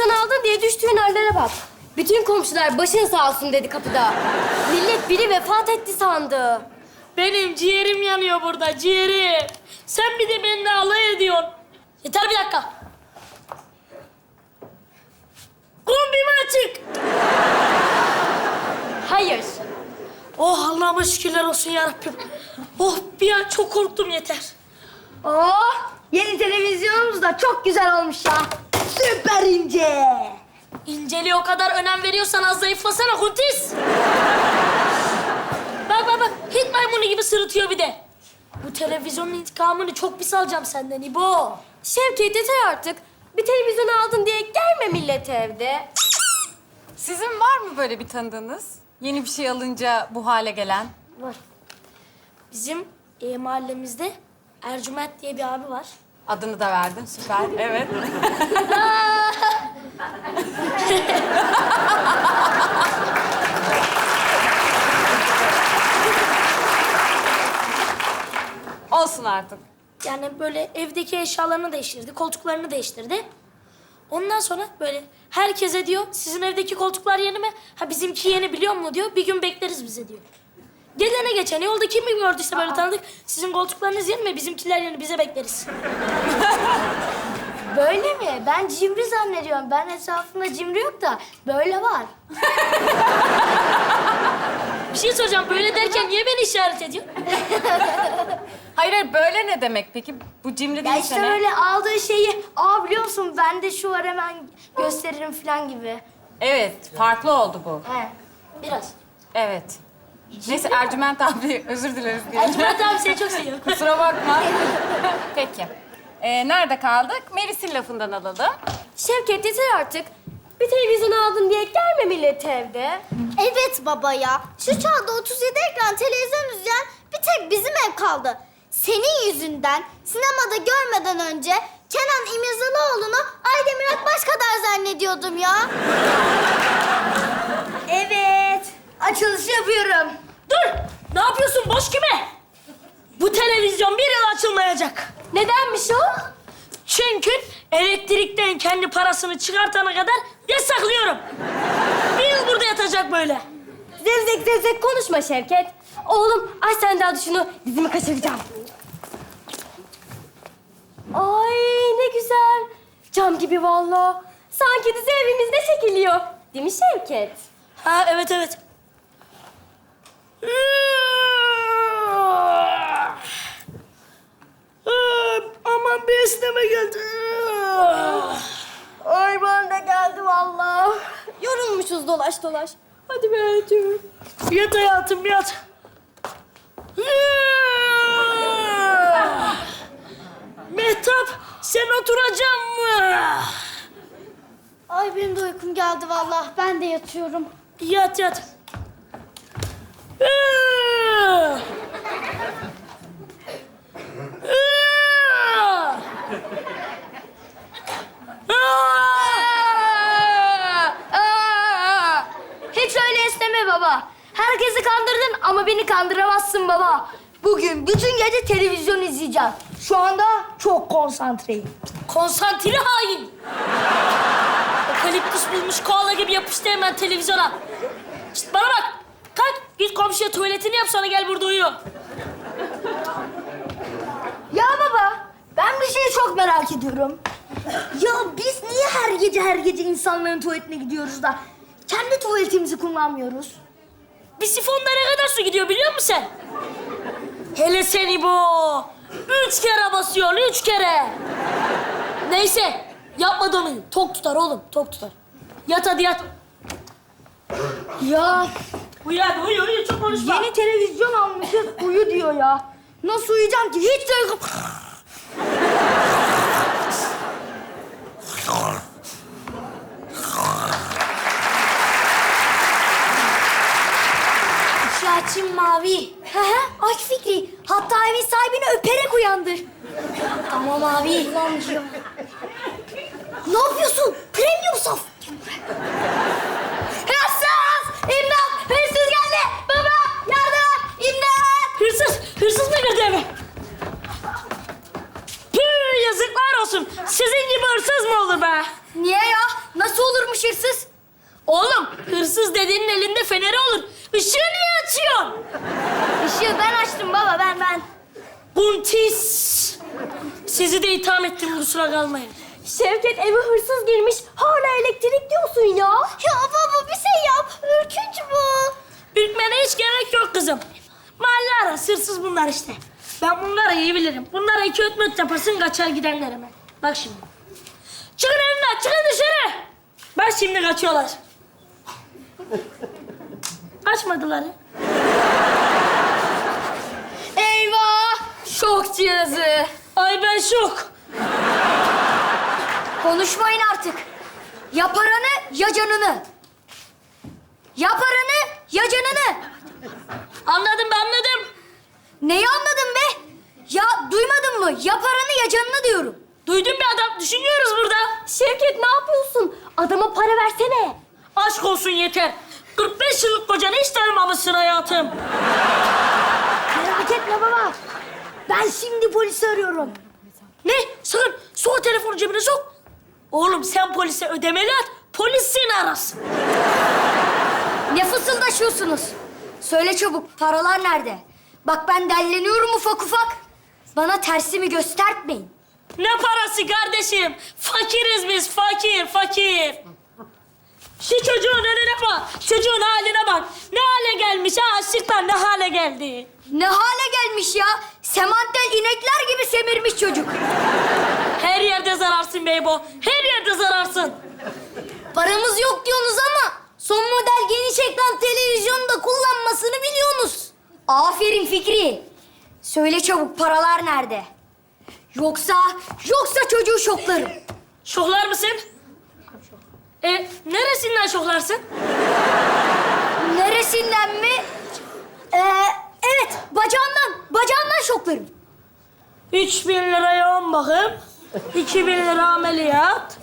Televizyon aldın diye düştüğün hallere bak. Bütün komşular başın sağ olsun dedi kapıda. Millet biri vefat etti sandı. Benim ciğerim yanıyor burada, ciğerim. Sen bir de benimle alay ediyorsun. Yeter bir dakika. Kombimi açık. Hayır. Oh Allah'ıma şükürler olsun yarabbim. Oh bir an çok korktum yeter. Oh, yeni televizyonumuz da çok güzel olmuş ya. Süper ince. İnceliğe o kadar önem veriyorsan az zayıflasana Kuntis. bak bak bak, Hint maymunu gibi sırıtıyor bir de. Bu televizyonun intikamını çok pis alacağım senden İbo. Şevket yeter artık. Bir televizyon aldın diye gelme millet evde. Sizin var mı böyle bir tanıdığınız? Yeni bir şey alınca bu hale gelen? Var. Bizim e, mahallemizde Ercüment diye bir abi var. Adını da verdin, süper. Evet. Olsun artık. Yani böyle evdeki eşyalarını değiştirdi, koltuklarını değiştirdi. Ondan sonra böyle herkese diyor, sizin evdeki koltuklar yeni mi? Ha bizimki yeni biliyor mu diyor. Bir gün bekleriz bize diyor. Gelene geçene yolda kim mi gördüyse böyle tanıdık. Sizin koltuklarınız yeni mi? Bizimkiler yeni, bize bekleriz. Böyle mi? Ben cimri zannediyorum. Ben etrafımda cimri yok da böyle var. Bir şey soracağım, böyle derken niye beni işaret ediyor? Hayır, hayır böyle ne demek peki? Bu cimri Ya değilse işte ne? böyle aldığı şeyi, aa biliyor musun bende şu var hemen gösteririm falan gibi. Evet, farklı oldu bu. He. Biraz. Evet. Neyse Ercüment abi özür dileriz diye. Ercüment abi seni çok seviyorum. Kusura bakma. Peki. Ee, nerede kaldık? Melis'in lafından alalım. Şevket yeter artık. Bir televizyon aldın diye gelme millet evde. Evet baba ya. Şu çağda 37 ekran televizyon izleyen bir tek bizim ev kaldı. Senin yüzünden sinemada görmeden önce Kenan İmirzalıoğlu'nu Aydemir Akbaş kadar zannediyordum ya. Evet. Açılışı yapıyorum. Dur! Ne yapıyorsun? Boş kime? Bu televizyon bir yıl açılmayacak. Nedenmiş o? Çünkü elektrikten kendi parasını çıkartana kadar yasaklıyorum. Bir yıl burada yatacak böyle. Zevzek zevzek konuşma Şevket. Oğlum aç sen daha şunu dizimi kaçıracağım. Ay ne güzel. Cam gibi vallahi. Sanki dizi evimizde çekiliyor. Değil mi Şevket? Ha evet evet. Aman bir esneme geldi. Ay bana da geldi vallahi. Yorulmuşuz dolaş dolaş. Hadi be hayatım. Yat hayatım yat. Mehtap sen oturacak mı? Ay benim de uykum geldi vallahi. Ben de yatıyorum. Yat yat. Hiç öyle isteme baba. Herkesi kandırdın ama beni kandıramazsın baba. Bugün bütün gece televizyon izleyeceğim. Şu anda çok konsantreyim. Konsantre hain. Okaliptüs bulmuş koala gibi yapıştı hemen televizyona. Şişt, bana bak. Kalk git komşuya tuvaletini yap sonra gel burada uyu. Ya baba, ben bir şeyi çok merak ediyorum. Ya biz niye her gece her gece insanların tuvaletine gidiyoruz da kendi tuvaletimizi kullanmıyoruz? Bir sifonda ne kadar su gidiyor biliyor musun sen? Hele seni bu. Üç kere basıyorsun, üç kere. Neyse, yapma onu. Tok tutar oğlum, tok tutar. Yat hadi yat. Ya Uyu hadi, uyu, uyu. Çok konuşma. yeni televizyon almışız uyu diyor ya. Nasıl uyuyacağım ki? Hiç uykum... Açayım mavi. He he aç Fikri. Hatta evin sahibini öperek uyandır. Tamam abi. Ne yapıyorsun? Premium saf. Hırsız! İmdat! Hırsız geldi! Baba! Yardım! İmdat! Hırsız, hırsız mı girdi eve? Püh, yazıklar olsun. Sizin gibi hırsız hırsız mı olur be? Niye ya? Nasıl olurmuş hırsız? Oğlum hırsız dediğinin elinde feneri olur. Işığı niye açıyorsun? Işığı ben açtım baba ben ben. Buntis. Sizi de itham ettim kusura kalmayın. Şevket eve hırsız girmiş. Hala elektrik diyorsun ya. Ya baba bir şey yap. Ürkünç bu. Ürkmene hiç gerek yok kızım. Mahalle arası hırsız bunlar işte. Ben bunları iyi bilirim. Bunlara iki ötmet yaparsın kaçar giderler hemen. Bak şimdi. Çıkın evimden, çıkın dışarı. Bak şimdi kaçıyorlar. Kaçmadılar. ya. Eyvah! Şok cihazı. Ay ben şok. Konuşmayın artık. Ya paranı ya canını. Ya paranı ya canını. Anladım ben anladım. Neyi anladın be? Ya duymadın mı? Ya paranı ya canını diyorum. Duydun bir adam düşünüyoruz burada. Şevket ne yapıyorsun? Adama para versene. Aşk olsun yeter. 45 yıllık kocanı hiç tanımamışsın hayatım. Merak etme baba. Ben şimdi polisi arıyorum. Ne? Sakın sok telefonu cebine sok. Oğlum sen polise ödemeli at. Polis seni arasın. Ne fısıldaşıyorsunuz? Söyle çabuk paralar nerede? Bak ben delleniyorum ufak ufak. Bana tersimi göstermeyin. Ne parası kardeşim? Fakiriz biz fakir fakir. Şu çocuğun önüne bak. Çocuğun haline bak. Ne hale gelmiş ha açlıktan ne hale geldi. Ne hale gelmiş ya? Semantel inekler gibi semirmiş çocuk. Her yerde zararsın Beybo. Her yerde zararsın. Paramız yok diyorsunuz ama son model geniş ekran televizyonda kullanmasını biliyorsunuz. Aferin Fikri. Söyle çabuk paralar nerede? Yoksa, yoksa çocuğu şoklarım. Şoklar mısın? E, neresinden şoklarsın? Neresinden mi? Ee, evet, bacağından, bacağından şoklarım. Üç bin lira yoğun bakım, iki bin lira ameliyat,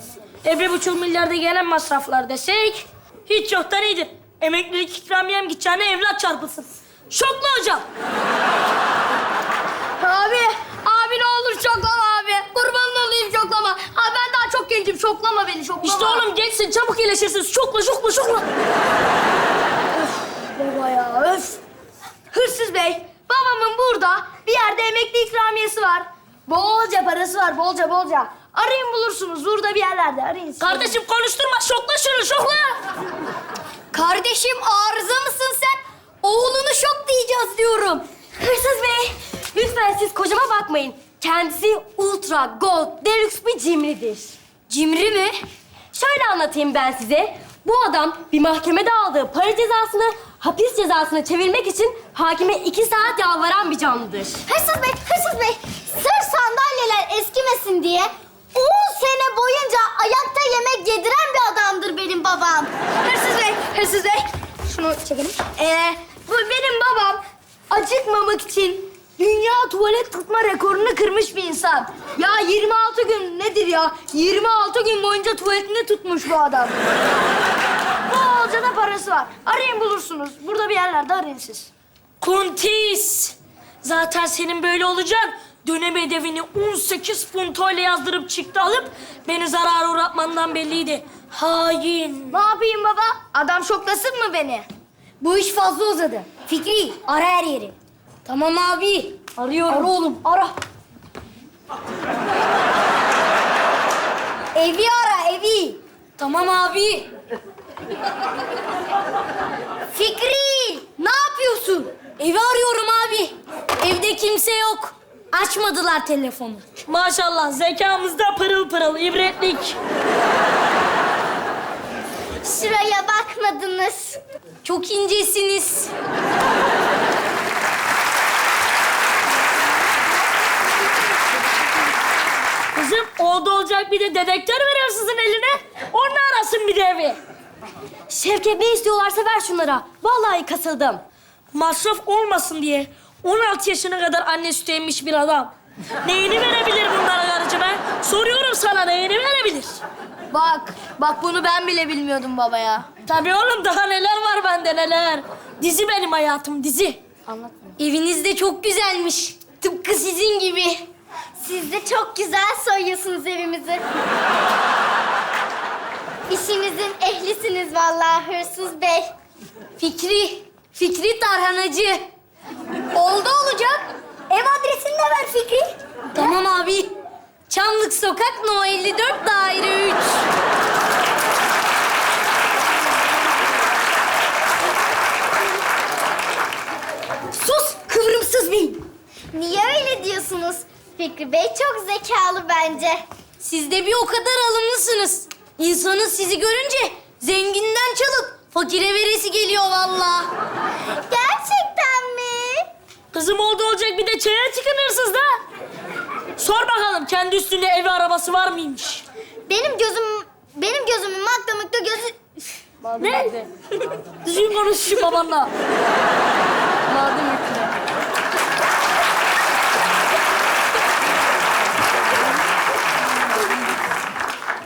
e bir buçuk milyarda gelen masraflar desek hiç yoktan iyidir. Emeklilik ikramiyem gideceğine evlat çarpılsın. Şoklu hocam. Abi, abi ne olur şoklama abi. Kurban olayım şoklama. Abi ben daha çok gencim, şoklama. İşte oğlum gençsin çabuk iyileşirsin. Şokla şokla şokla. Baba ya, öf. Hırsız bey, babamın burada bir yerde emekli ikramiyesi var. Bolca parası var, bolca bolca. Arayın bulursunuz, burada bir yerlerde arayın. siz. Kardeşim konuşturma şokla şunu şokla. Kardeşim arıza mısın sen? Oğlunu şok diyeceğiz diyorum. Hırsız bey, lütfen siz kocama bakmayın. Kendisi ultra gold deluxe bir cimridir. Cimri mi? Şöyle anlatayım ben size. Bu adam bir mahkemede aldığı para cezasını hapis cezasına çevirmek için hakime iki saat yalvaran bir canlıdır. Hırsız bey, hırsız bey. Sırf sandalyeler eskimesin diye 10 sene boyunca ayakta yemek yediren bir adamdır benim babam. Hırsız bey, hırsız bey. Şunu çekelim. Ee, bu benim babam. Acıkmamak için dünya tuvalet tutma rekorunu kırmış bir insan. Ya 26 gün nedir ya? 26 gün boyunca tuvaletini tutmuş bu adam. Bolca da parası var. Arayın bulursunuz. Burada bir yerlerde arayın siz. Kuntis. Zaten senin böyle olacaksın. Dönem ödevini 18 puntoyla yazdırıp çıktı alıp beni zarara uğratmandan belliydi. Hain. Ne yapayım baba? Adam şoklasın mı beni? Bu iş fazla uzadı. Fikri, ara her yeri. Tamam abi. Arıyorum. Ara oğlum, ara. evi ara, evi. Tamam abi. Fikri, ne yapıyorsun? Evi arıyorum abi. Evde kimse yok. Açmadılar telefonu. Maşallah zekamızda pırıl pırıl ibretlik. Şuraya bakmadınız. Çok incesiniz. Kızım oldu olacak bir de dedektör veriyor sizin eline. Onu arasın bir de evi. Şevket ne istiyorlarsa ver şunlara. Vallahi kasıldım. Masraf olmasın diye 16 yaşına kadar anne sütü emmiş bir adam. Neyini verebilir bunlara karıcı ben? Soruyorum sana neyini verebilir? Bak, bak bunu ben bile bilmiyordum baba ya. Tabii oğlum daha neler var bende neler. Dizi benim hayatım dizi. Eviniz de çok güzelmiş. Tıpkı sizin gibi. Siz de çok güzel soyuyorsunuz evimizi. İşinizin ehlisiniz vallahi hırsız bey. Fikri, Fikri tarhanacı. Oldu olacak. Ev adresini de ver Fikri. Tamam abi. Çamlık Sokak No 54 Daire 3. Sus kıvrımsız bir. Niye öyle diyorsunuz? Fikri Bey çok zekalı bence. Siz de bir o kadar alımlısınız. İnsanın sizi görünce zenginden çalıp fakire veresi geliyor vallahi. Gerçekten mi? Kızım oldu olacak bir de çaya çıkın hırsız da. Sor bakalım kendi üstünde evi arabası var mıymış? Benim gözüm, benim gözümün maktamıkta gözü... Ne? Düzgün konuş şu babanla. Madem hükmü.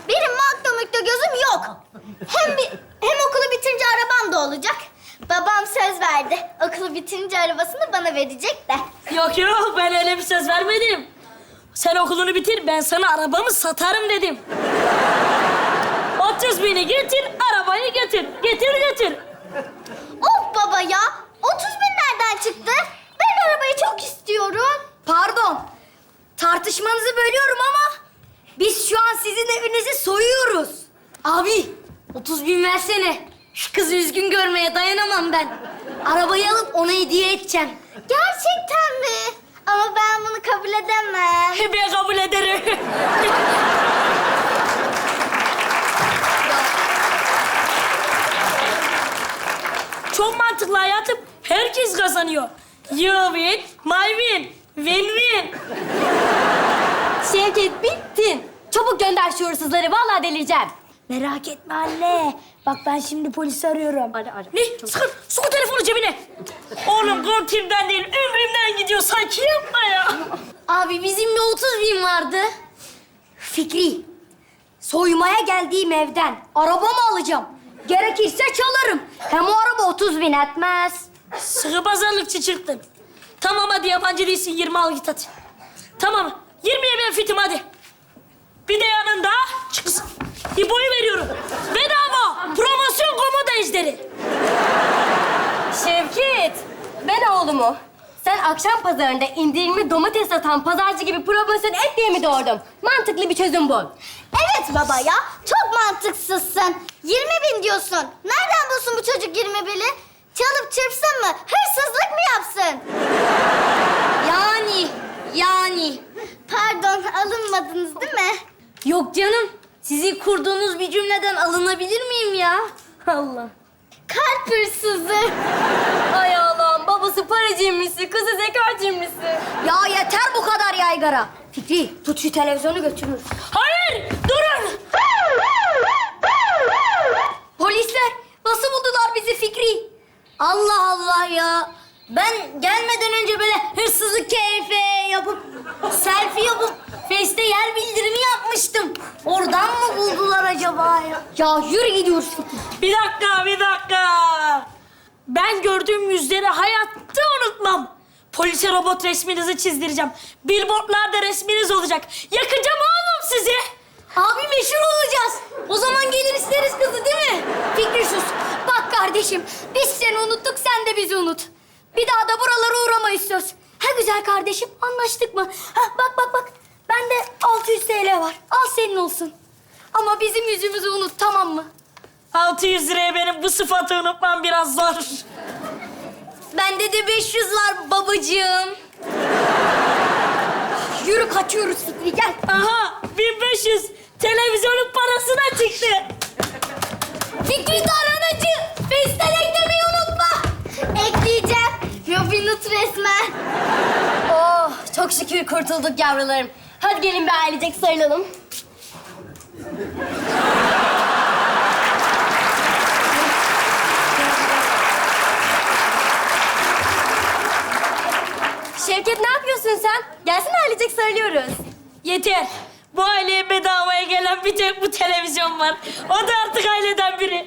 Benim maktamıkta gözüm yok. Hem bir, hem okulu bitince arabam da olacak. Babam söz verdi. Okulu bitince arabasını bana verecek de. Yok yok ben öyle bir söz vermedim. Sen okulunu bitir ben sana arabamı satarım dedim. 30 bini getir arabayı getir. Getir getir. Of baba ya! 30 bin nereden çıktı? Ben arabayı çok istiyorum. Pardon. Tartışmanızı bölüyorum ama biz şu an sizin evinizi soyuyoruz. Abi 30 bin versene. Şu kızı üzgün görmeye dayanamam ben. Arabayı alıp ona hediye edeceğim. Gerçekten mi? Ama ben bunu kabul edemem. Ben kabul ederim. Çok mantıklı hayatım. Herkes kazanıyor. You win, my win. Win-win. Şevket bittin. Çabuk gönder şu hırsızları. Vallahi delireceğim. Merak etme anne. Bak ben şimdi polisi arıyorum. Hadi hadi. Ne? Sakın sok o telefonu cebine. Oğlum kontimden değil, ömrümden gidiyor. Sanki yapma ya. Abi bizim de 30 bin vardı. Fikri. Soymaya geldiğim evden arabamı alacağım. Gerekirse çalarım. Hem o araba 30 bin etmez. Sıkı pazarlıkçı çıktın. Tamam hadi yabancı değilsin. 20 al git hadi. Tamam. 20'ye ben fitim hadi. Bir de yanında çıksın. İbo'yu veriyorum. Bedava. Promosyon komoda ejderi. Şevket, ben oğlumu sen akşam pazarında indirimli domates satan pazarcı gibi promosyon et diye mi doğurdum? Mantıklı bir çözüm bu. Evet baba ya, çok mantıksızsın. 20 bin diyorsun. Nereden bulsun bu çocuk 20 bini? Çalıp çırpsın mı? Hırsızlık mı yapsın? Yani, yani. Pardon, alınmadınız değil mi? Yok canım, sizin kurduğunuz bir cümleden alınabilir miyim ya? Allah. Kalp hırsızı. Ay Allah'ım, babası para cimrisi, kızı zeka cimrisi. Ya yeter bu kadar yaygara. Fikri tut şu televizyonu götürür. Hayır. Durun. Polisler nasıl buldular bizi Fikri? Allah Allah ya. Ben gelmeden önce böyle hırsızlık keyfi yapıp, selfie yapıp Face'te yer bildirimi yapmıştım. Oradan mı buldular acaba ya? Ya yürü gidiyoruz. Bir dakika, bir dakika. Ben gördüğüm yüzleri hayatta unutmam. Polise robot resminizi çizdireceğim. Billboardlarda resminiz olacak. Yakacağım oğlum sizi. Abi meşhur olacağız. O zaman gelir isteriz kızı değil mi? Fikri sus. Bak kardeşim biz seni unuttuk sen de bizi unut. Bir daha da buralara uğramayız söz. Ha güzel kardeşim anlaştık mı? Ha bak bak bak. Bende 600 TL var. Al senin olsun. Ama bizim yüzümüzü unut tamam mı? 600 liraya benim bu sıfatı unutmam biraz zor. Bende de 500 var babacığım. Yürü kaçıyoruz Fikri gel. Aha 1500 televizyonun parasına çıktı. Fikri Tarhanacı. Face'ten eklemeyi unutma. Ekleyeceğim. Robin resmen. Oh çok şükür kurtulduk yavrularım. Hadi gelin bir ailecek sarılalım. Şevket ne yapıyorsun sen? Gelsene ailecek sarılıyoruz. Yeter. Bu aileye bedavaya gelen bir tek bu televizyon var. O da artık aileden biri.